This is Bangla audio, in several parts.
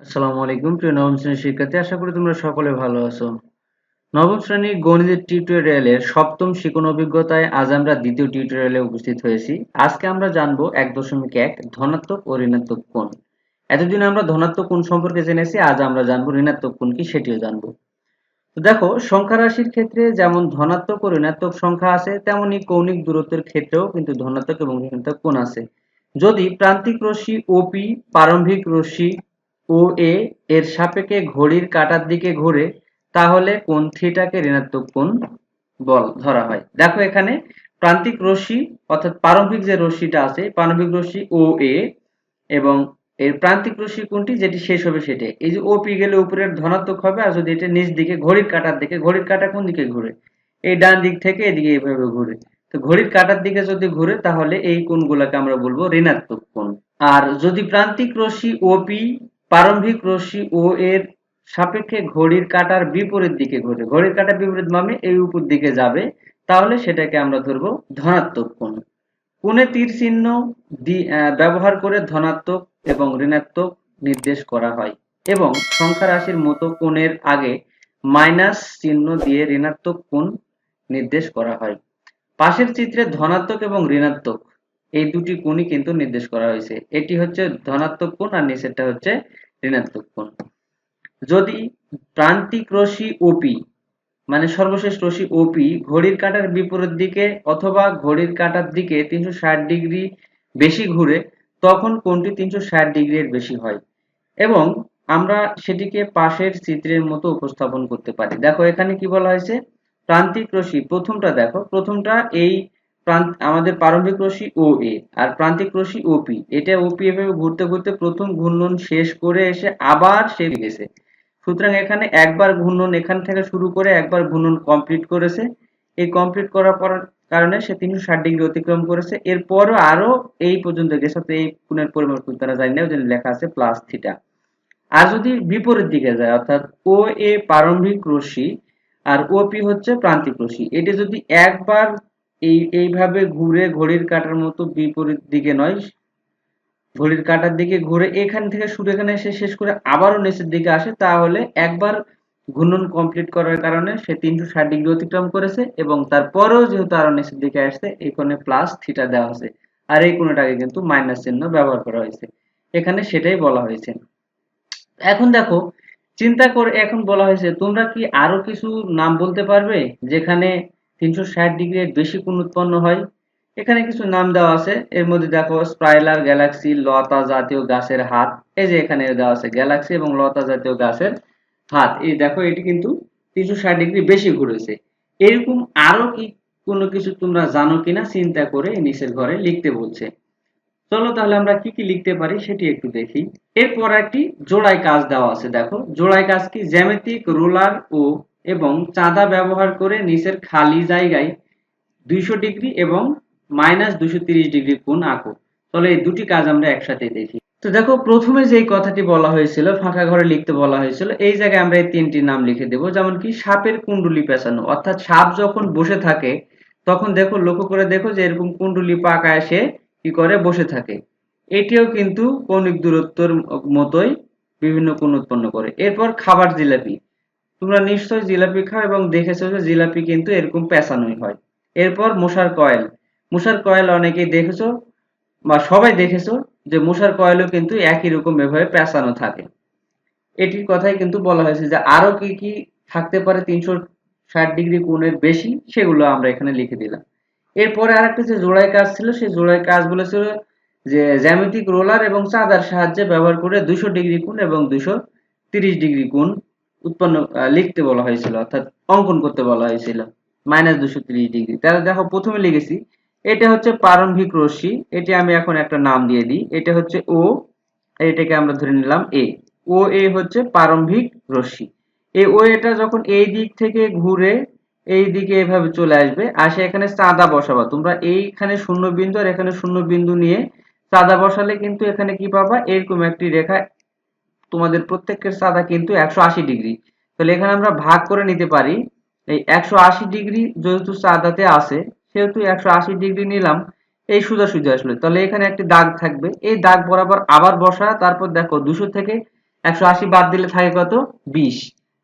আসসালামু আলাইকুম, প্রিয় নবম শ্রেণির শিক্ষার্থী। আশা করি তোমরা সকলে ভালো আছো। নবম শ্রেণির গণিতের টিউটোরিয়ালের সপ্তম শিখন অভিজ্ঞতায় আজ আমরা দ্বিতীয় টিউটোরিয়ালে উপস্থিত হয়েছি। আজকে আমরা জানব এক দশমিক এক ধনাত্মক ও ঋণাত্মক কোণ। এতদিন আমরা ধনাত্মক কোণ সম্পর্কে জেনেছি, আজ আমরা জানব ঋণাত্মক কোণ কি সেটিও জানব। দেখো, সংখ্যা রাশির ক্ষেত্রে যেমন ধনাত্মক ও ঋণাত্মক সংখ্যা আছে, তেমনি কৌণিক দূরত্বের ক্ষেত্রেও কিন্তু ধনাত্মক এবং ঋণাত্মক কোণ আছে। যদি প্রান্তিক রশ্মি ওপি প্রারম্ভিক রশ্মি ও এ এর সাপেক্ষে ঘড়ির কাঁটার দিকে ঘুরে, তাহলে কোন থিটাকে ঋণাত্মক কোণ বল ধরা হয়? দেখো এখানে প্রান্তিক রশ্মি, অর্থাৎ প্রারম্ভিক যে রশ্মিটা আছে, প্রারম্ভিক রশ্মি ও এ এবং এর প্রান্তিক রশ্মি কোনটি? যেটি শেষ হবে সেটা এই যে ওপি গেলে উপরের ধনাত্মক হবে, আর যদি এটা নিচ দিকে, ঘড়ির কাঁটার দিকে, ঘড়ির কাঁটা কোন দিকে ঘুরে? এই ডান দিক থেকে এদিকে এইভাবে ঘুরে। তো ঘড়ির কাঁটার দিকে যদি ঘুরে, তাহলে এই কোণগুলোকে আমরা বলব ঋণাত্মক কোণ। আর যদি প্রান্তিক রশ্মি ওপি প্রারম্ভিক রশ্মি ও এর সাপেক্ষে ঘড়ির কাঁটার বিপরীত দিকে ঘুরে ঘড়ির কাটার বিপরীত মানে এই উপর দিকে যাবে, তাহলে সেটাকে আমরা ধরবো ধনাত্মক কোণ। কোণে তীর চিহ্ন ব্যবহার করে ধনাত্মক এবং ঋণাত্মক নির্দেশ করা হয় এবং সংখ্যা রাশির মতো কোণের আগে মাইনাস চিহ্ন দিয়ে ঋণাত্মক কোণ নির্দেশ করা হয়। পাশের চিত্রে ধনাত্মক এবং ঋণাত্মক, এই দুটি কোণই কিন্তু নির্দেশ করা হয়েছে। এটি হচ্ছে ধনাত্মক কোণ আর নিচেরটা হচ্ছে ঋণাত্মক কোণ যদি প্রান্তিক রশ্মি ওপি মানে সর্বশেষ রশ্মি ওপি ঘড়ির কাঁটার বিপরীত দিকে অথবা ঘড়ির কাঁটার দিকে তিনশো ডিগ্রি বেশি ঘুরে, তখন কোণটি তিনশো ডিগ্রির বেশি হয় এবং আমরা সেটিকে পাশের চিত্রের মতো উপস্থাপন করতে পারি। দেখো, এখানে কি বলা হয়েছে? প্রান্তিক রশ্মি, প্রথমটা দেখো, প্রথমটা এই আমাদের প্রারম্ভিক রশ্মি ও এ, আর প্রান্তিক রশ্মি ওপি এটা ওপি এভাবে ঘুরতে ঘুরতে প্রথম ঘূর্ণন শেষ করে এসে আবার সে গেছে। সুতরাং এখানে একবার ঘূর্ণন এখান থেকে শুরু করে একবার ঘূর্ণন কমপ্লিট করেছে। এই কমপ্লিট করার পর কারণে সে তিনশো ষাট ডিগ্রি অতিক্রম করেছে। এরপরও আরও এই পর্যন্ত গেছে এই কোণের পরিমাণ তারা জানি না, ওই লেখা আছে প্লাস থিটা আর যদি বিপরীত দিকে যায়, অর্থাৎ ও এ প্রারম্ভিক রশ্মি, আর ওপি হচ্ছে প্রান্তিক রশ্মি, এটি যদি একবার এই, এইভাবে ঘুরে ঘড়ির কাটার মতো বিপরীত দিকে নয়। ঘড়ির কাটার দিকে ঘুরে এখান থেকে শুরু, এখানে এসে শেষ করে আবারও নিচের দিকে আসে, তাহলে একবার ঘূর্ণন কমপ্লিট করার কারণে সে তিনশো ষাট ডিগ্রি অতিক্রম করেছে এবং তারপরেও যেহেতু আরও নিচের দিকে আসছে, এই কোণে প্লাস থিটা দেওয়া হয়েছে। আর এই কোণটাকে কিন্তু মাইনাস চিহ্ন ব্যবহার করা হয়েছে। এখানে সেটাই বলা হয়েছে। এখন দেখো, চিন্তা করে এখন বলা হয়েছে, তোমরা কি আরও কিছু নাম বলতে পারবে? যেখানে তিনশো ষাট ডিগ্রির বেশি কোণ উৎপন্ন হয়। এখানে কিছু নাম দেওয়া আছে। এর মধ্যে দেখো, স্প্রাইলার, গ্যালাক্সি, লতা জাতীয় গাছের হাত। এই যে এখানে দেওয়া আছে, গ্যালাক্সি এবং লতা জাতীয় গাছের হাত। এই দেখো, এটি কিন্তু তিনশো ষাট ডিগ্রি বেশি ঘুরেছে। এরকম আরও কি কোনো কিছু তোমরা জানো কিনা চিন্তা করে নিচের ঘরে লিখতে বলছে। চলো তাহলে আমরা কি কি লিখতে পারি সেটি একটু দেখি। এরপর একটি জোড়াই কাজ দেওয়া আছে, দেখো। জোড়াই কাজ কি? জ্যামিতিক, রোলার ও এবং চাঁদা ব্যবহার করে নিচের খালি জায়গায় দুইশো ডিগ্রি এবং মাইনাস দুশো তিরিশ ডিগ্রি কোণ আঁকো। চলো এই দুটি কাজ আমরা একসাথে দেখি। তো দেখো, প্রথমে যে কথাটি বলা হয়েছিল, ফাঁকা ঘরে লিখতে বলা হয়েছিল, এই জায়গায় আমরা এই তিনটি নাম লিখে দেব। যেমন কি, সাপের কুণ্ডুলি পেঁচানো। অর্থাৎ সাপ যখন বসে থাকে, তখন দেখো, লক্ষ্য করে দেখো যে এরকম কুণ্ডুলি পাকায় সে কি করে? বসে থাকে। এটিও কিন্তু কৌণিক দূরত্বর মতোই বিভিন্ন কোণ উৎপন্ন করে। এরপর খাবার জিলাপি। তোমরা নিশ্চয়ই জিলাপি খাও এবং দেখেছ যে জিলাপি কিন্তু এরকম পেঁচানোই হয়। এরপর মশার কয়েল। মশার কয়েল অনেকেই দেখেছ বা সবাই দেখেছ যে মশার কয়েলও কিন্তু একই রকম এভাবে পেঁচানো থাকে। এটির কথাই কিন্তু বলা হয়েছে যে আরও কি কি থাকতে পারে তিনশো ষাট ডিগ্রি কোণের বেশি, সেগুলো আমরা এখানে লিখে দিলাম। এরপরে আরেকটা যে জোড়াই কাজ ছিল, সেই জোড়াই কাজগুলো ছিল যে জ্যামিতিক রোলার এবং চাঁদার সাহায্যে ব্যবহার করে দুশো ডিগ্রি কোণ এবং দুশো তিরিশ ডিগ্রি কোণ উৎপন্ন লিখতে বলা হয়েছিল, অর্থাৎ অঙ্কন করতে বলা হয়েছিল মাইনাস দুশো তিরিশ ডিগ্রি তাহলে দেখো, প্রথমে লিখেছি, এটা হচ্ছে প্রারম্ভিক রশ্মি, এটি আমি এখন একটা নাম দিয়ে দিই, এটা হচ্ছে ও এটাকে আমরা ধরে নিলাম এ ও এ হচ্ছে প্রারম্ভিক রশ্মি। এই ও এটা যখন এই দিক থেকে ঘুরে এই দিকে এভাবে চলে আসবে আসে এখানে চাঁদা বসাবা। তোমরা এইখানে শূন্য বিন্দু আর এখানে শূন্য বিন্দু নিয়ে চাঁদা বসালে কিন্তু এখানে কি পাবা? এরকম একটি রেখা তোমাদের প্রত্যেকের চাঁদা কিন্তু একশো আশি ডিগ্রি। তাহলে এখানে আমরা ভাগ করে নিতে পারি। এই একশো আশি ডিগ্রি যেহেতু চাঁদাতে আছে, সেহেতু একশো আশি ডিগ্রি নিলাম, এই সোজা সোজা আসলে। তাহলে এখানে একটি দাগ থাকবে। এই দাগ বরাবর আবার বসা তারপর দেখো দুশো থেকে একশো আশি বাদ দিলে থাকে কত? বিশ।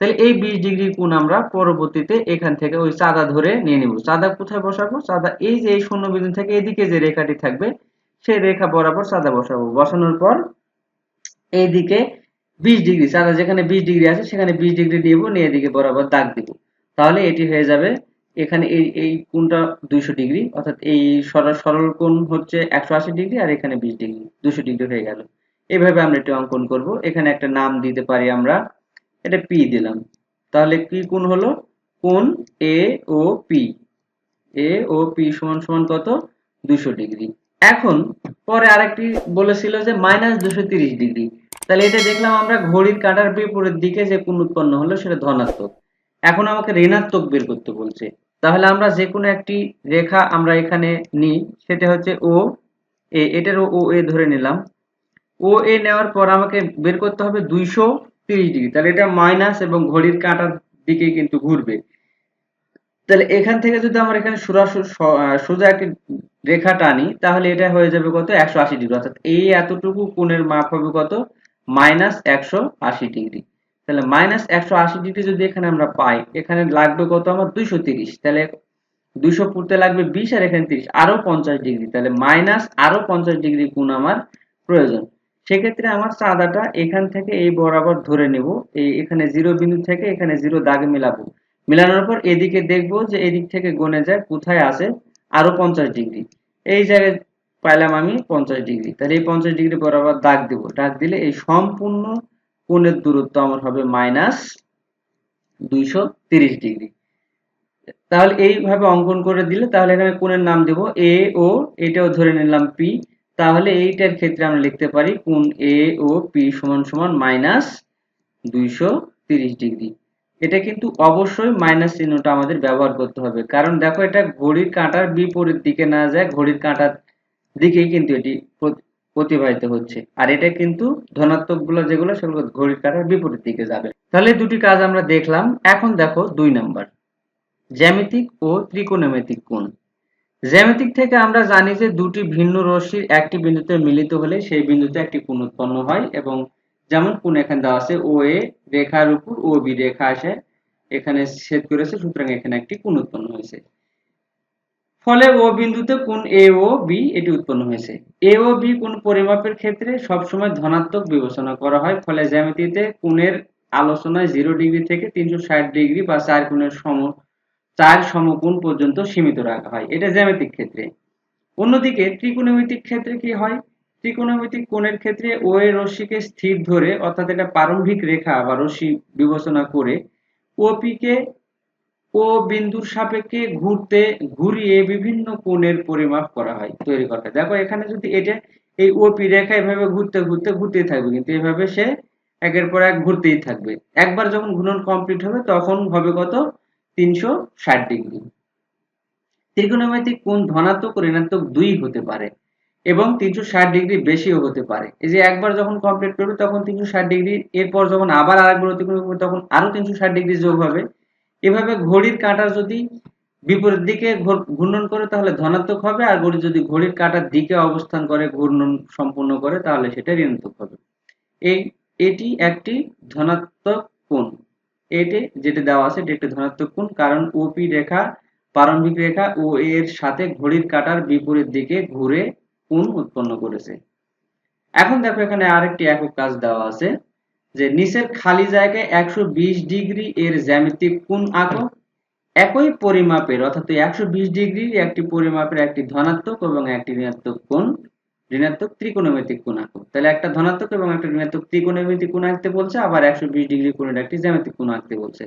তাহলে এই বিশ ডিগ্রি কোণ আমরা পরবর্তীতে এখান থেকে ওই চাঁদা ধরে নিয়ে নিব। চাঁদা কোথায় বসাবো? চাঁদা এই যে এই শূন্য বিন্দু থেকে এদিকে যে রেখাটি থাকবে, সেই রেখা বরাবর চাঁদা বসাবো। বসানোর পর এইদিকে বিশ ডিগ্রি চাঁদা যেখানে বিশ ডিগ্রি আছে, সেখানে বিশ ডিগ্রি নিব নিয়ে এদিকে বরাবর দাগ দিব। তাহলে এটি হয়ে যাবে, এখানে এই এই কোণটা দুইশো ডিগ্রি, অর্থাৎ এই সরল সরল কোণ হচ্ছে একশো আশি ডিগ্রি, আর এখানে বিশ ডিগ্রি দুশো ডিগ্রি হয়ে গেল। এভাবে আমরা এটি অঙ্কন করব। এখানে একটা নাম দিতে পারি আমরা, এটা পি দিলাম। তাহলে কি কোণ হলো? কোণ এ ও পি। এ ও পি সমান সমান কত? দুশো ডিগ্রি। এখন পরে আরেকটি বলেছিল যে মাইনাস দুশো তিরিশ ডিগ্রি। তাহলে এটা দেখলাম আমরা ঘড়ির কাঁটার বিপরীত দিকে যে কোণ উৎপন্ন হলো সেটা ধনাত্মক। এখন আমাকে ঋণাত্মক বের করতে বলছে। তাহলে আমরা যে কোনো একটি রেখা আমরা এখানে নিই, সেটা হচ্ছে ও এ এটারও ও এ ধরে নিলাম। ও এ নেওয়ার পর আমাকে বের করতে হবে দুইশো তিরিশ ডিগ্রি। তাহলে এটা মাইনাস এবং ঘড়ির কাঁটার দিকে কিন্তু ঘুরবে। তাহলে এখান থেকে যদি আমরা এখানে সরাসরি সোজা একটি রেখা টানি, তাহলে এটা হয়ে যাবে কত? একশো আশি ডিগ্রি। অর্থাৎ এই এতটুকু কোণের মাপ হবে কত? মাইনাস একশো আশি ডিগ্রি। তাহলে মাইনাস একশো আশি ডিগ্রি যদি এখানে আমরা পাই, এখানে লাগবে কত আমার দুইশো তিরিশ। তাহলে দুইশো পুরতে লাগবে বিশ আর এখানে তিরিশ, আরও পঞ্চাশ ডিগ্রি। তাহলে মাইনাস আরও পঞ্চাশ ডিগ্রি কোণ আমার প্রয়োজন। সেক্ষেত্রে আমার চাঁদাটা এখান থেকে এই বরাবর ধরে নেব। এই এখানে জিরো বিন্দু থেকে এখানে জিরো দাগে মেলাবো। মেলানোর পর এদিকে দেখব যে এদিক থেকে গনে যায়, কোথায় আছে? আরও পঞ্চাশ ডিগ্রি। এই জায়গায় পাইলাম আমি পঞ্চাশ ডিগ্রি তাহলে এই পঞ্চাশ ডিগ্রি বরাবর দাগ দিব। দাগ দিলে এই সম্পূর্ণ কোণের দূরত্ব আমার হবে মাইনাস দুইশো ডিগ্রি তাহলে এইভাবে অঙ্কন করে দিলে তাহলে এখানে কোণের নাম দেব এ ও এটাও ধরে নিলাম পি তাহলে এইটার ক্ষেত্রে আমরা লিখতে পারি কোণ এ ও পি সমান সমান মাইনাস দুইশো ডিগ্রি এটা কিন্তু অবশ্যই মাইনাস চিহ্নটা আমাদের ব্যবহার করতে হবে। কারণ দেখো এটা ঘড়ির কাঁটার বিপরীত দিকে না যায়, ঘড়ির কাঁটার দিকেই কিন্তু এটি প্রতিবাহিত হচ্ছে। আর এটা কিন্তু ধনাত্মকগুলো যেগুলো, সেগুলো ঘড়ির কাঁটার বিপরীত দিকে যাবে। তাহলে দুটি কাজ আমরা দেখলাম। এখন দেখো দুই নাম্বার। জ্যামিতিক ও ত্রিকোণমিতিক কোণ। জ্যামিতিক থেকে আমরা জানি যে দুটি ভিন্ন রশ্মির একটি বিন্দুতে মিলিত হলে সেই বিন্দুতে একটি কোণ উৎপন্ন হয় এবং যেমন কোণ এখানে দেওয়া আছে, ও এ রেখার উপর ও বি রেখা আসে। এখানে ছেদ করেছে, সুতরাং এখানে একটি কোণ উৎপন্ন হয়েছে। ফলে ও বিন্দুতে কোন এ ও বি এটি উৎপন্ন হয়েছে। এ ও বি কোন পরিমাপের ক্ষেত্রে সবসময় ধনাত্মক বিবেচনা করা হয়, ফলে জ্যামিতিতে কোণের আলোচনায় জিরো ডিগ্রি থেকে তিনশো ষাট ডিগ্রি বা চার কোণের সম, চার সমকোণ পর্যন্ত সীমিত রাখা হয়। এটা জ্যামিতিক ক্ষেত্রে। অন্যদিকে ত্রিকোণমিতিক ক্ষেত্রে কি হয়? ত্রিকোণমিতিক কোণের ক্ষেত্রে ও এর রশ্মিকে স্থির ধরে, অর্থাৎ এটা প্রারম্ভিক রেখা বা রশ্মি বিবেচনা করে ওপি কে ও বিন্দুর সাপেক্ষে ঘুরতে, ঘুরিয়ে বিভিন্ন কোণের পরিমাপ করা হয় তৈরি করা দেখো এখানে যদি এটা এই ওপি রেখা এভাবে ঘুরতে ঘুরতে, ঘুরতেই থাকবে। কিন্তু এভাবে সে একের পর এক ঘুরতেই থাকবে। একবার যখন ঘূর্ণন কমপ্লিট হবে, তখন হবে কত? তিনশো ষাট ডিগ্রি। ত্রিকোণমিতিক কোণ ধনাত্মক, ঋণাত্মক দুই হতে পারে এবং তিনশো ষাট ডিগ্রি বেশিও হতে পারে। এই যে একবার যখন কমপ্লিট করবে, তখন তিনশো ষাট ডিগ্রি, এরপর যখন আবার আরেকবার অতিক্রম করবে, তখন আরও তিনশো ষাট ডিগ্রি যোগ হবে। এভাবে ঘড়ির কাঁটা যদি বিপরীত দিকে ঘূর্ণন করে, তাহলে ধনাত্মক হবে, আর ঘড়ি যদি ঘড়ির কাঁটার দিকে অবস্থান করে, ঘূর্ণন সম্পূর্ণ করে, তাহলে সেটা ঋণাত্মক হবে। এই, এটি একটি ধনাত্মক কোণ। এটি যেটা দেওয়া আছে, এটি একটি ধনাত্মক কোণ, কারণ ওপি রেখা, প্রারম্ভিক রেখা ও এর সাথে ঘড়ির কাঁটার বিপরীত দিকে ঘুরে কোণ উৎপন্ন করেছে। এখন দেখো এখানে আরেকটি একক কাজ দেওয়া আছে। যে নিচের খালি জায়গায় একশো বিশ ডিগ্রি এর জ্যামিতিক কোণ আঁকো। একই পরিমাপের, অর্থাৎ একশো বিশ ডিগ্রি একটি পরিমাপের একটি ধনাত্মক এবং একটি ঋণাত্মক কোণ, ঋণাত্মক ত্রিকোণমিতিক কোণ আঁকো। তাহলে একটা ধনাত্মক এবং একটা ঋণাত্মক ত্রিকোণমিতিক কোণ আঁকতে বলছে, আবার একশো বিশ ডিগ্রি কোণের একটি জ্যামিতিক কোণ আঁকতে বলছে।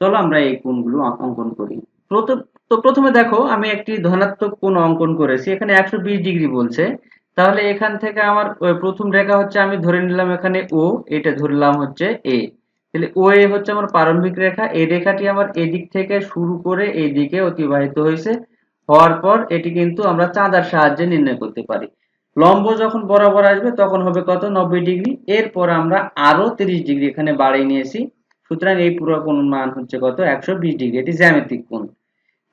চলো আমরা এই কোণগুলো অঙ্কন করি। প্রথম তো প্রথমে দেখো, আমি একটি ধনাত্মক কোণ অঙ্কন করেছি, এখানে একশো বিশ ডিগ্রি বলছে। তাহলে এখান থেকে আমার প্রথম রেখা হচ্ছে আমি ধরে নিলাম এখানে ও এটা ধরলাম হচ্ছে এ তাহলে ও এ হচ্ছে আমার প্রারম্ভিক রেখা, এই রেখাটি আমার এদিক থেকে শুরু করে এই দিকে অতিবাহিত হয়েছে, হওয়ার পর এটি কিন্তু আমরা চাঁদার সাহায্যে নির্ণয় করতে পারি। লম্ব যখন বরাবর আসবে তখন হবে কত? নব্বই ডিগ্রি। এরপর আমরা আরও তিরিশ ডিগ্রি এখানে বাড়িয়ে নিয়েছি। সুতরাং এই পুরো কোণ মান হচ্ছে কত? একশো বিশ ডিগ্রি। এটি জ্যামিতিক কোণ।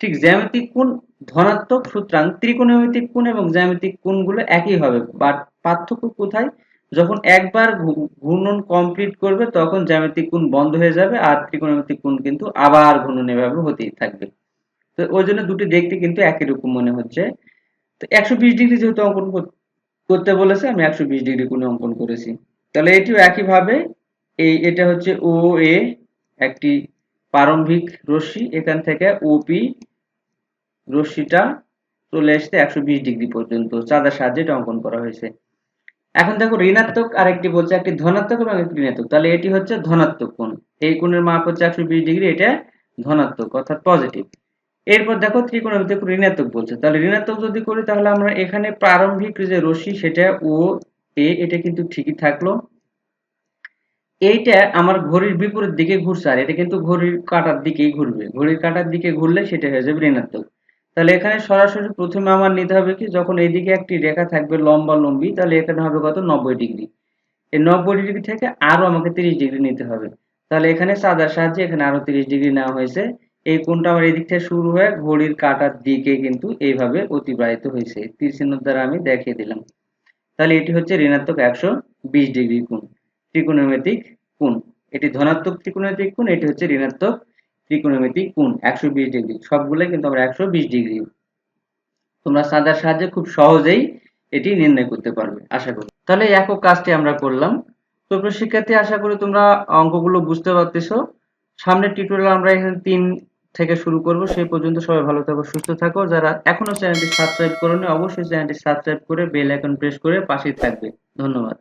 ঠিক জ্যামিতিক কোণ ধনাত্মক সুতরাং ত্রিকোণমিতিক কোণ এবং জ্যামিতিক কোণগুলো একই হবে। বাট পার্থক্য কোথায়? যখন একবার ঘূর্ণন কমপ্লিট করবে, তখন জ্যামিতিক কোণ বন্ধ হয়ে যাবে আর ত্রিকোণমিতিক কোণ কিন্তু আবার ঘূর্ণন এভাবে হতেই থাকবে। তো ওই জন্য দুটি দেখতে কিন্তু একই রকম মনে হচ্ছে। তো একশো বিশ ডিগ্রি যেহেতু অঙ্কন কর- করতে বলেছে, আমি একশো বিশ ডিগ্রি কোণে অঙ্কন করেছি। তাহলে এটিও একইভাবে, এই এটা হচ্ছে ও এ একটি প্রারম্ভিক রশ্মি, এখান থেকে ওপি রশ্মিটা চলে আসতে একশো বিশ ডিগ্রি পর্যন্ত চাঁদার সাহায্যে এটা অঙ্কন করা হয়েছে। এখন দেখো ঋণাত্মক আরেকটি বলছে, একটি ধনাত্মক এবং একটি ঋণাত্মক। তাহলে এটি হচ্ছে ধনাত্মক কোণ। এই কোণের মাপ হচ্ছে একশো বিশ ডিগ্রি, এটা ধনাত্মক অর্থাৎ পজিটিভ। এরপর দেখো ত্রিকোণমিতিক কোণ ঋণাত্মক বলছে। তাহলে ঋণাত্মক যদি করি, তাহলে আমরা এখানে প্রারম্ভিক যে রশ্মি, সেটা ও, এ, এটা কিন্তু ঠিকই থাকল। এইটা আমার ঘড়ির বিপরীত দিকে ঘুরছে, আর এটা কিন্তু ঘড়ির কাঁটার দিকেই ঘুরবে। ঘড়ির কাঁটার দিকে ঘুরলে সেটা হয়ে যাবে ঋণাত্মক। তাহলে এখানে সরাসরি প্রথমে আমার নিতে হবে কি, যখন এইদিকে একটি রেখা থাকবে লম্বা লম্বি, তাহলে এখানে হবে কত? নব্বই ডিগ্রি। এই নব্বই ডিগ্রি থেকে আরও আমাকে তিরিশ ডিগ্রি নিতে হবে। তাহলে এখানে চাঁদার সাহায্যে এখানে আরও তিরিশ ডিগ্রি নেওয়া হয়েছে। এই কোণটা আমার এদিক থেকে শুরু হয়ে ঘড়ির কাঁটার দিকে কিন্তু এইভাবে অতিবাহিত হয়েছে। তীর চিহ্ন দ্বারা আমি দেখিয়ে দিলাম। তাহলে এটি হচ্ছে ঋণাত্মক একশো বিশ ডিগ্রি কোণ, ত্রিকোণমিতিক কোণ। এটি ধনাত্মক ত্রিকোণমিতিক কোণ, এটি হচ্ছে ঋণাত্মক ত্রিকোণমিতিক কোণ, একশো বিশ ডিগ্রি। সবগুলোই কিন্তু আমরা একশো বিশ ডিগ্রি। তোমরা সাদার সাহায্যে খুব সহজেই এটি নির্ণয় করতে পারবে, আশা করি। তাহলে একক কাজটি আমরা করলাম। তো শিক্ষার্থী আশা করি তোমরা অঙ্কগুলো বুঝতে পারতেছো। সামনের টিউটোরিয়াল আমরা এখানে তিন থেকে শুরু করব। সেই পর্যন্ত সবাই ভালো থাকো, সুস্থ থাকো। যারা এখনও চ্যানেলটি সাবস্ক্রাইব করোনি, অবশ্যই চ্যানেলটি সাবস্ক্রাইব করে বেল আইকন প্রেস করে পাশেই থাকবে। ধন্যবাদ।